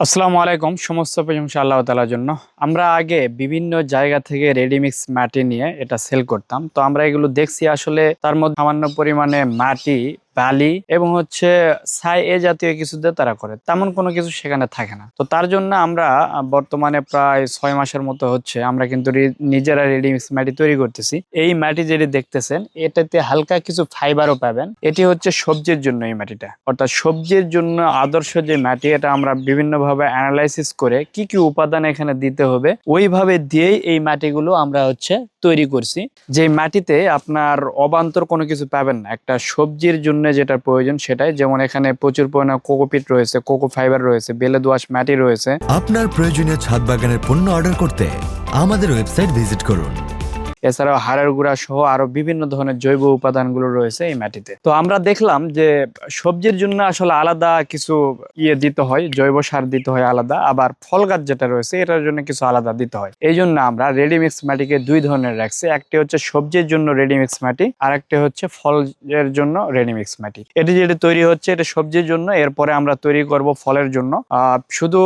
আসসালামু আলাইকুম। সমস্ত প্রশংসা আল্লাহ তালার জন্য। আমরা আগে বিভিন্ন জায়গা থেকে রেডিমিক্স মাটি নিয়ে এটা সেল করতাম। তো আমরা এগুলো দেখছি আসলে তার মধ্যে সামান্য পরিমাণে মাটি বালি এবং হচ্ছে ছাই এ জাতীয় কিছু দিয়ে তারা করে। তেমন কোনো কিছু সেখানে থাকে না। তো তার জন্য আমরা বর্তমানে প্রায় ছয় মাসের মতো হচ্ছে আমরা কিন্তু নিজেরা রেডিমিক্স মাটি তৈরি করতেছি। এই মাটি যেটি দেখতেছেন, এটাতে হালকা কিছু ফাইবারও পাবেন। এটি হচ্ছে সবজির জন্য এই মাটিটা অর্থাৎ সবজির জন্য আদর্শ যে মাটি এটা আমরা বিভিন্নভাবে অ্যানালাইসিস করে কি কি উপাদান এখানে দিতে হবে, ওইভাবে দিয়েই এই মাটিগুলো আমরা হচ্ছে তৈরি করছি। যে মাটিতে আপনার অবান্তর কোনো কিছু পাবেন না। একটা সবজির জন্য যেটা প্রয়োজন সেটাই। যেমন এখানে প্রচুর পরিমাণে কোকোপিট রয়েছে, কোকো ফাইবার রয়েছে বেলে দোয়াশ মাটি রয়েছে। আপনার প্রয়োজনীয় ছাদ বাগানের পণ্য অর্ডার করতে আমাদের ওয়েবসাইট ভিজিট করুন। এছাড়াও হাড়ের গুঁড়া সহ আরও বিভিন্ন ধরনের জৈব উপাদানগুলো রয়েছে এই মাটিতে। তো আমরা দেখলাম যে সবজির জন্য আসলে আলাদা কিছু ইয়ে দিতে হয়, জৈব সার দিতে হয় আলাদা, আবার ফল গাছ যেটা রয়েছে এটার জন্য কিছু আলাদা দিতে হয়। এই জন্য আমরা রেডিমিক্স মাটিকে দুই ধরনের রাখছি, একটি হচ্ছে সবজির জন্য রেডিমিক্স মাটি, আর একটি হচ্ছে ফলের জন্য রেডিমিক্স মাটি। এটি যেটা তৈরি হচ্ছে এটা সবজির জন্য, এরপরে আমরা তৈরি করব ফলের জন্য। শুধু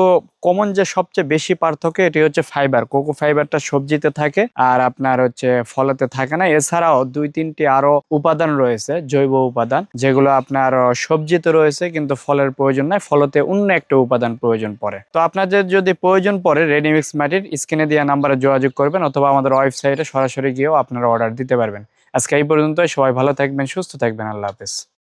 কমন যে সবচেয়ে বেশি পার্থক্য এটি হচ্ছে ফাইবার কোকো ফাইবারটা সবজিতে থাকে, আর আপনার হচ্ছে ফলেতে থাকে না। এছাড়াও দুই, তিনটি আরও উপাদান রয়েছে, জৈব উপাদান, যেগুলো আপনার সবজি সবজিতে রয়েছে কিন্তু ফলের প্রয়োজন নাই, ফলতে অন্য একটা উপাদান প্রয়োজন পড়ে। তো আপনাদের যদি প্রয়োজন পড়ে রেডিমিক্স মাটির স্ক্রিনে দেওয়া নাম্বারে যোগাযোগ করবেন অথবা আমাদের ওয়েবসাইটে সরাসরি গিয়েও আপনারা অর্ডার দিতে পারবেন। আজকে এই পর্যন্ত সবাই ভালো থাকবেন, সুস্থ থাকবেন, আল্লাহ হাফেজ।